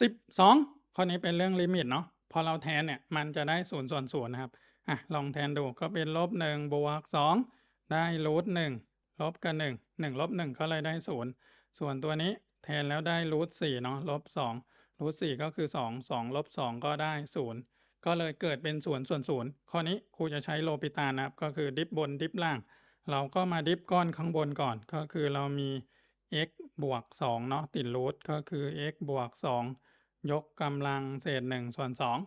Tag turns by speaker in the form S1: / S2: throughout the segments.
S1: 12ข้อนี้เป็นเรื่องลิมิตเนาะพอเราแทนเนี่ยมันจะได้0ส่วน0นย์นะครับอะลองแทนดูก็เป็นลบ1บวก2ได้รูท1ลบกับ1 1ลบ1ก็เลยได้0ส่วนตัวนี้แทนแล้วได้รูท4เนาะลบ2รูท4ก็คือ2 2ลบ2ก็ได้0ก็เลยเกิดเป็น0ส่วน0ข้อนี้ครูจะใช้โลปิตานะครับ ก็คือดิฟบนดิฟล่าง เราก็มาดิฟก้อนข้างบนก่อน ก็คือเรามี x บวก2เนาะติดรูทก็คือ x บวก2ยกกำลังเศษ1ส่วน2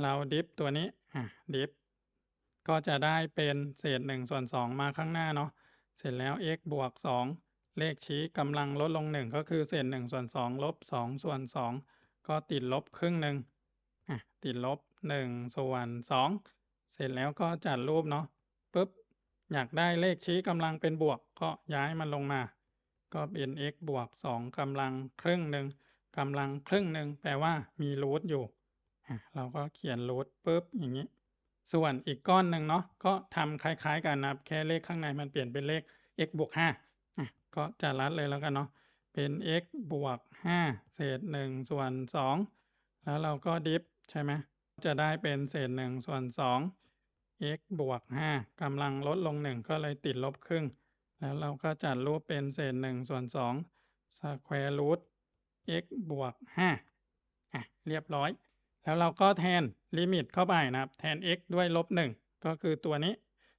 S1: เราดิฟตัวนี้อะดิฟก็จะได้เป็นเศษ1ส่วน2มาข้างหน้าเนาะเสร็จแล้ว x บวก2เลขชี้กำลังลดลง1ก็คือเศษ1ส่วน2ลบ2ส่วน2ก็ติดลบครึ่งหนึ่งอะติดลบ1ส่วน2เสร็จแล้วก็จัดรูปเนาะปึ๊บอยากได้เลขชี้กำลังเป็นบวกก็ย้ายมันลงมา ก็เป็น x บวก2กำลังครึ่งหนึ่งกำลังครึ่งหนึ่งแปลว่ามีรูทอยู่ เราก็เขียนรูทปึ๊บอย่างนี้ ส่วนอีกก้อนหนึ่งเนาะก็ทำคล้ายๆกันนับแค่เลขข้างในมันเปลี่ยนเป็นเลข x บวก5ก็จะรัดเลยแล้วกันเนาะเป็น x บวก 5 เศษ 1 ส่วน 2 แล้วเราก็ดิฟใช่ไหมจะได้เป็นเศษ 1 ส่วน 2 x บวก 5กำลังลดลง 1 ก็เลยติดลบครึ่ง แล้วเราก็จัดรูปเป็นเศษ1ส่วน2 square root x บวก5อะเรียบร้อย แล้วเราก็แทนลิมิตเข้าไปนะครับ แทน x ด้วยลบ1ก็คือตัวนี้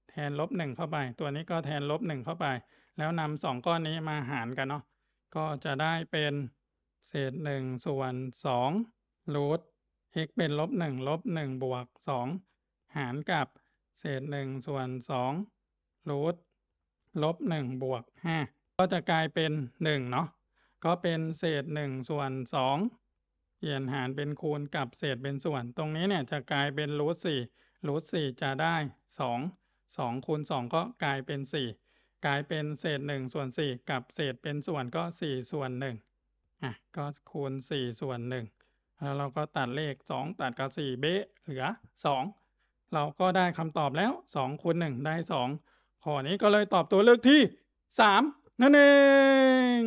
S1: แทนลบ1เข้าไป ตัวนี้ก็แทนลบ1เข้าไป แล้วนำสองก้อนนี้มาหารกันเนาะก็จะได้เป็นเศษ1ส่วน2รูท x เป็นลบ1ลบ1บวก2หารกับเศษ1ส่วน2รูท ลบ1บวก5ก็จะกลายเป็น1เนาะก็เป็นเศษ1ส่วน2เปลี่ยนหารเป็นคูณกับเศษเป็นส่วน ตรงนี้เนี่ยจะกลายเป็นรูท4รูท4จะได้2 2คูณ2ก็กลายเป็น4กลายเป็นเศษ1ส่วน4กับเศษเป็นส่วนก็4ส่วน1อะก็คูณ4ส่วน1แล้วเราก็ตัดเลข2ตัดกับ4เบ๊ะเหลือ2เราก็ได้คำตอบแล้ว2คูณ1ได้2 ข้อนี้ก็เลยตอบตัวเลือกที่ 3 นั่นเอง